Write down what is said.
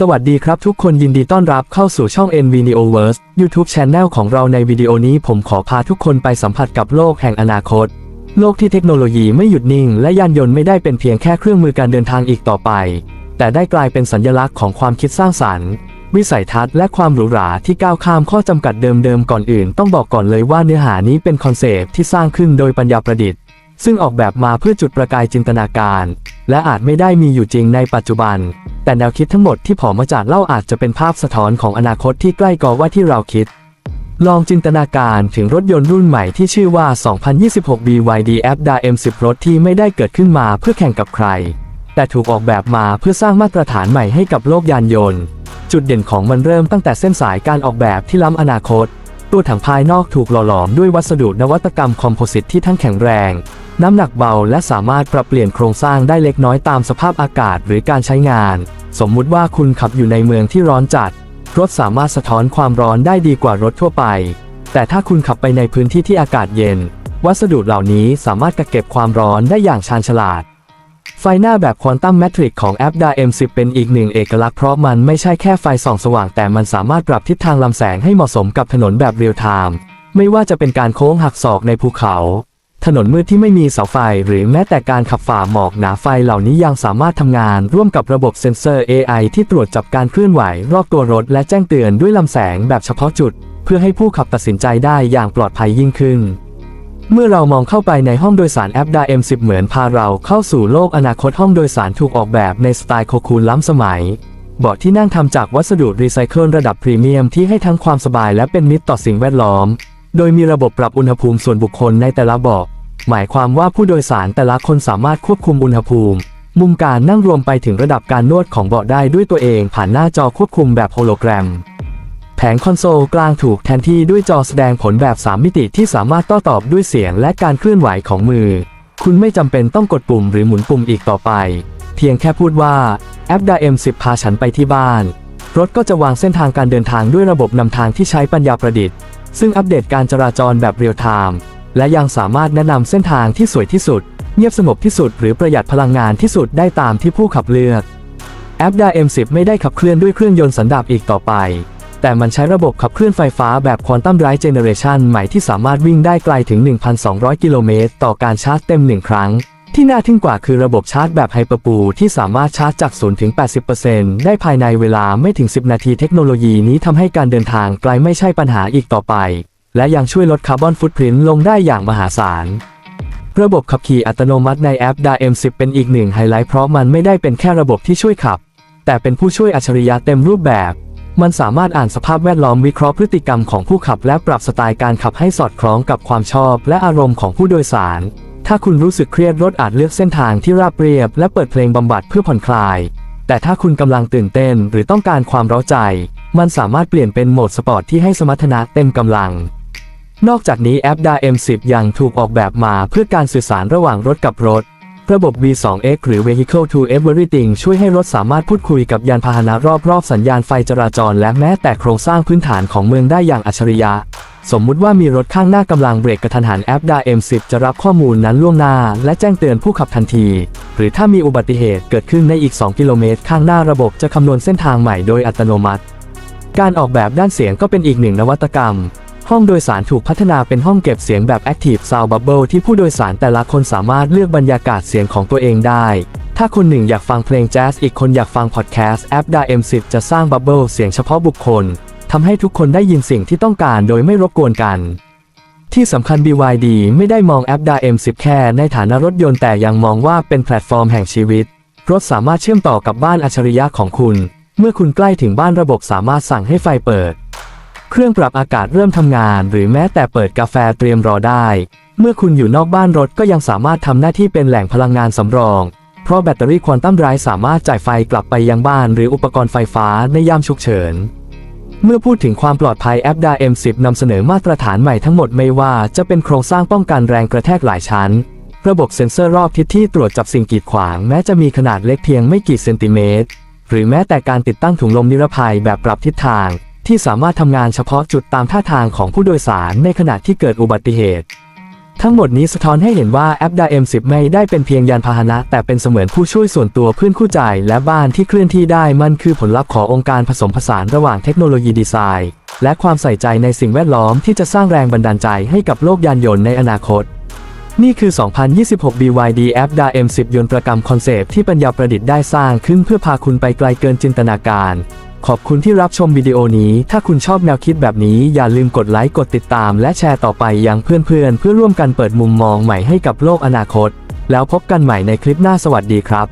สวัสดีครับทุกคนยินดีต้อนรับเข้าสู่ช่อง NVNeoverse YouTube Channel ของเราในวิดีโอนี้ผมขอพาทุกคนไปสัมผัสกับโลกแห่งอนาคต โลกที่เทคโนโลยีไม่หยุดนิ่ง และยานยนต์ไม่ได้เป็นเพียงแค่เครื่องมือการเดินทางอีกต่อไป แต่ได้กลายเป็นสัญลักษณ์ของความคิดสร้างสรรค์ วิสัยทัศน์และความหรูหราที่ก้าวข้ามข้อจำกัดเดิมๆก่อนอื่น ต้องบอกก่อนเลยว่าเนื้อหานี้เป็นคอนเซปที่สร้างขึ้นโดยปัญญาประดิษฐ์ ซึ่งออกแบบมาเพื่อจุดประกายจินตนาการ และอาจไม่ได้มีอยู่จริงในปัจจุบัน แต่แนวคิดทั้งหมดที่ผอมาจากเล่าอาจจะเป็นภาพสะท้อนของอนาคตที่ใกล้กอว่าที่เราคิด ลองจินตนาการถึงรถยนต์รุ่นใหม่ที่ชื่อว่า 2026 BYD Apda M10 รถที่ไม่ได้เกิดขึ้นมาเพื่อแข่งกับใคร แต่ถูกออกแบบมาเพื่อสร้างมาตรฐานใหม่ให้กับโลกยานยนต์ จุดเด่นของมันเริ่มตั้งแต่เส้นสายการออกแบบที่ล้ำอนาคต ตัวถังภายนอกถูกหล่อหลอมด้วยวัสดุนวัตกรรมคอมโพสิตที่ทั้งแข็งแรงน้ำหนักเบาและสามารถปรับเปลี่ยนโครงสร้างได้เล็กน้อยตามสภาพอากาศหรือการใช้งาน สมมุติว่าคุณขับอยู่ในเมืองที่ร้อนจัด รถสามารถสะท้อนความร้อนได้ดีกว่ารถทั่วไป แต่ถ้าคุณขับไปในพื้นที่ที่อากาศเย็น วัสดุเหล่านี้สามารถกักเก็บความร้อนได้อย่างชาญฉลาด ไฟหน้าแบบควอนตัมแมทริกของแอปดา M10 เป็นอีกหนึ่งเอกลักษณ์เพราะมันไม่ใช่แค่ไฟส่องสว่าง แต่มันสามารถปรับทิศทางลำแสงให้เหมาะสมกับถนนแบบเรียลไทม์ไม่ว่าจะเป็นการโค้งหักศอกในภูเขา ถนนมืดที่ไม่มีเสาไฟ หรือแม้แต่การขับฝ่าหมอกหนาไฟเหล่านี้ยังสามารถทำงานร่วมกับระบบเซ็นเซอร์ AI ที่ตรวจจับการเคลื่อนไหวรอบตัวรถ และแจ้งเตือนด้วยลำแสงแบบเฉพาะจุด เพื่อให้ผู้ขับตัดสินใจได้อย่างปลอดภัยยิ่งขึ้น เมื่อเรามองเข้าไปในห้องโดยสารแอปดา M10 เหมือนพาเราเข้าสู่โลกอนาคตห้องโดยสารถูกออกแบบในสไตล์โคคูลล้ำสมัยเบาะที่นั่งทำจากวัสดุรีไซเคิลระดับพรีเมียมที่ให้ทั้งความสบายและเป็นมิตรต่อสิ่งแวดล้อม โดยมีระบบปรับอุณหภูมิส่วนบุคคลในแต่ละเบาะหมายความว่าผู้โดยสารแต่ละคนสามารถควบคุมอุณหภูมิ มุมการนั่งรวมไปถึงระดับการนวดของเบาะได้ด้วยตัวเองผ่านหน้าจอควบคุมแบบโฮโลแกรม แผงคอนโซลกลางถูกแทนที่ด้วยจอแสดงผลแบบ 3 มิติที่สามารถโต้ตอบด้วยเสียงและการเคลื่อนไหวของมือ คุณไม่จำเป็นต้องกดปุ่มหรือหมุนปุ่มอีกต่อไป เพียงแค่พูดว่าแอปดา M10 พาฉันไปที่บ้าน รถก็จะวางเส้นทางการเดินทางด้วยระบบนำทางที่ใช้ปัญญาประดิษฐ์ ซึ่งอัปเดตการจราจรแบบเรียลไทม์และยังสามารถแนะนำเส้นทางที่สวยที่สุด เงียบสงบที่สุด หรือประหยัดพลังงานที่สุดได้ตามที่ผู้ขับเลือก แอปดา M10 ไม่ได้ขับเคลื่อนด้วยเครื่องยนต์สันดาปอีกต่อไป แต่มันใช้ระบบขับเคลื่อนไฟฟ้าแบบควอนตัมไรท์เจเนเรชันใหม่ที่สามารถวิ่งได้ไกลถึง 1,200 กิโลเมตรต่อการชาร์จเต็ม 1 ครั้ง ที่น่าทึ่งกว่าคือระบบชาร์จแบบไฮเปอร์ปูที่สามารถชาร์จจาก0ถึง 80%ได้ภายในเวลาไม่ถึง 10 นาทีเทคโนโลยีนี้ทำให้การเดินทางไกลไม่ใช่ปัญหาอีกต่อไป และยังช่วยลดคาร์บอนฟุตพิ้นลงได้อย่างมหาศาลระบบขับขี่อัตโนมัติในแอป DA M10 เป็นอีกหนึ่งไฮไลท์เพราะมันไม่ได้เป็นแค่ระบบที่ช่วยขับ แต่เป็นผู้ช่วยอัจฉริยะเต็มรูปแบบ มันสามารถอ่านสภาพแวดล้อมวิเคราะห์พฤติกรรมของผู้ขับและปรับสไตล์การขับให้สอดคล้องกับความชอบและอารมณ์ของผู้โดยสาร ถ้าคุณรู้สึกเครียดรถอาจเลือกเส้นทางที่ราบเรียบ และเปิดเพลงบำบัดเพื่อผ่อนคลาย แต่ถ้าคุณกำลังตื่นเต้นหรือต้องการความเร้าใจ มันสามารถเปลี่ยนเป็นโหมดสปอร์ตที่ให้สมรรถนะเต็มกำลัง นอกจากนี้แอป DA M10 ยังถูกออกแบบมาเพื่อการสื่อสารระหว่างรถกับรถ ระบบ V2X หรือ Vehicle to Everything ช่วยให้รถสามารถพูดคุยกับยานพาหนะรอบๆ สัญญาณไฟจราจร และแม้แต่โครงสร้างพื้นฐานของเมืองได้อย่างอัจฉริยะ สมมุติว่ามีรถข้างหน้ากำลังเบรกกระทันหันแอป DA M10 จะรับข้อมูลนั้นล่วงหน้า และแจ้งเตือนผู้ขับทันที หรือถ้ามีอุบัติเหตุเกิดขึ้นในอีก 2 กิโลเมตร ข้างหน้าระบบจะคำนวณเส้นทางใหม่โดยอัตโนมัติ การออกแบบด้านเสียงก็เป็นอีกหนึ่งนวัตกรรม ห้องโดยสารถูกพัฒนาเป็นห้องเก็บเสียงแบบ Active Sound Bubble ที่ผู้โดยสารแต่ละคนสามารถเลือกบรรยากาศเสียงของตัวเองได้ ถ้าคนหนึ่งอยากฟังเพลงแจ๊สอีกคนอยากฟังพอดแคสต์แอป DA M10 จะสร้างบับเบิลเสียงเฉพาะบุคคล ทำให้ทุกคนได้ยินสิ่งที่ต้องการโดยไม่รบกวนกัน ที่สำคัญ BYD ไม่ได้มองแอป DA M10 แค่ในฐานะรถยนต์แต่ยังมองว่าเป็นแพลตฟอร์มแห่งชีวิต รถสามารถเชื่อมต่อกับบ้านอัจฉริยะของคุณ เมื่อคุณใกล้ถึงบ้านระบบสามารถสั่งให้ไฟเปิด เครื่องปรับอากาศเริ่มทำงาน หรือแม้แต่เปิดกาแฟเตรียมรอได้ เมื่อคุณอยู่นอกบ้านรถก็ยังสามารถทำหน้าที่เป็นแหล่งพลังงานสำรองเพราะแบตเตอรี่ควอนตัมไรสามารถจ่ายไฟกลับไปยังบ้านหรืออุปกรณ์ไฟฟ้าในยามฉุกเฉิน เมื่อพูดถึงความปลอดภัยแอปดา M10 นำเสนอมาตรฐานใหม่ทั้งหมดไม่ว่าจะเป็นโครงสร้างป้องกันแรงกระแทกหลายชั้น ระบบเซ็นเซอร์รอบทิศที่ตรวจจับสิ่งกีดขวาง แม้จะมีขนาดเล็กเพียงไม่กี่เซนติเมตร หรือแม้แต่การติดตั้งถุงลมนิรภัยแบบปรับทิศทาง ที่สามารถทำงานเฉพาะจุดตามท่าทางของผู้โดยสารในขณะที่เกิดอุบัติเหตุ ทั้งหมดนี้สะท้อนให้เห็นว่าแอป d a M10 ไม่ได้เป็นเพียงยานพาหนะ แต่เป็นเสมือนผู้ช่วยส่วนตัวเพื่อนคู่ใจและบ้านที่เคลื่อนที่ได้มันคือผลลัพธ์ขององค์การผสมผสานระหว่างเทคโนโลยีดีไซน์ และความใส่ใจในสิ่งแวดล้อมที่จะสร้างแรงบันดาลใจให้กับโลกยานยนต์ในอนาคต นี่คือ 2026 BYD App d a M10 ยนต์ประกรรมคอนเซปต์ที่ปัญญาประดิษฐ์ได้สร้างขึ้นเพื่อพาคุณไปไกลเกินจินตนาการ ขอบคุณที่รับชมวิดีโอนี้ ถ้าคุณชอบแนวคิดแบบนี้อย่าลืมกดไลค์กดติดตาม และแชร์ต่อไปยังเพื่อนๆเพื่อร่วมกันเปิดมุมมองใหม่ให้กับโลกอนาคต แล้วพบกันใหม่ในคลิปหน้าสวัสดีครับ